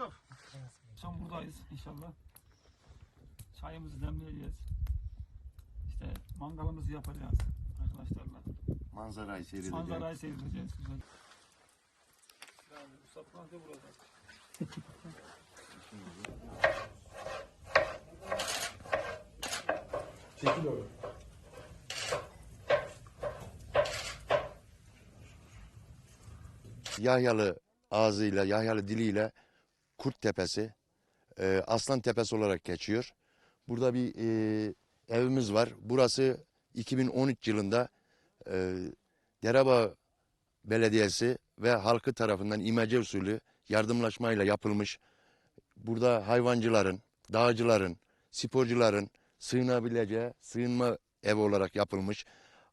Yusuf. Akşam buradayız inşallah. Çayımızı demleyeceğiz. İşte mangalımızı yapacağız arkadaşlarla. Manzarayı seyredeceğim. Manzarayı seyredeceğiz. Güzel. Yani Mustafa da burada. Çekil oğlum. Yahyalı ağzıyla, Yahyalı diliyle Kurt Tepesi, e, Aslan Tepesi olarak geçiyor. Burada bir e, evimiz var. Burası 2013 yılında e, Derebağ Belediyesi ve halkı tarafından imece usulü yardımlaşmayla yapılmış. Burada hayvancıların, dağcıların, sporcuların sığınabileceği sığınma ev olarak yapılmış.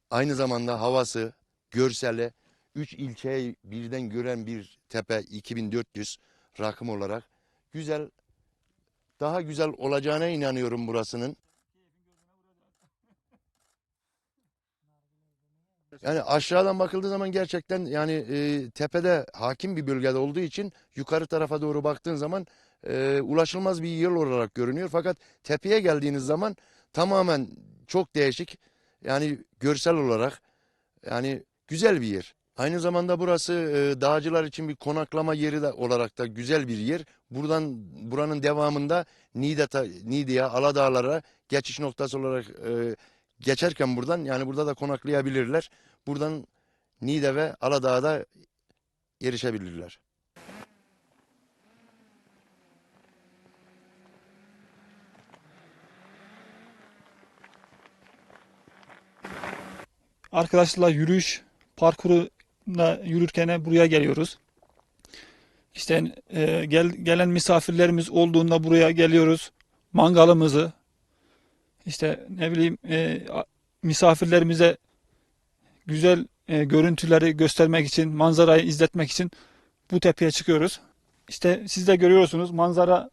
Aynı zamanda havası, görseli, üç ilçeyi birden gören bir tepe 2400 rakım olarak güzel, daha güzel olacağına inanıyorum burasının. Yani aşağıdan bakıldığı zaman gerçekten yani e, tepede hakim bir bölgede olduğu için yukarı tarafa doğru baktığın zaman e, ulaşılmaz bir yol olarak görünüyor. Fakat tepeye geldiğiniz zaman tamamen çok değişik yani görsel olarak yani güzel bir yer. Aynı zamanda burası e, dağcılar için bir konaklama yeri de olarak da güzel bir yer. Buradan buranın devamında Niğde, Niğde'ye, Aladağlara geçiş noktası olarak e, geçerken buradan yani burada da konaklayabilirler. Buradan Niğde ve Aladağ'a da erişebilirler. Arkadaşlarla yürüyüş parkuruna yürürken buraya geliyoruz. İşte e, gel, gelen misafirlerimiz olduğunda buraya geliyoruz. Mangalımızı işte ne bileyim e, misafirlerimize güzel e, görüntüleri göstermek için, manzarayı izletmek için bu tepeye çıkıyoruz. İşte siz de görüyorsunuz manzara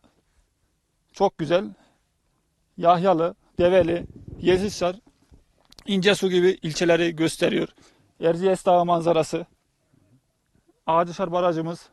çok güzel. Yahyalı, Develi, Yezisar, İncesu gibi ilçeleri gösteriyor. Erciyes Dağı manzarası. Ağaçlar Barajımız.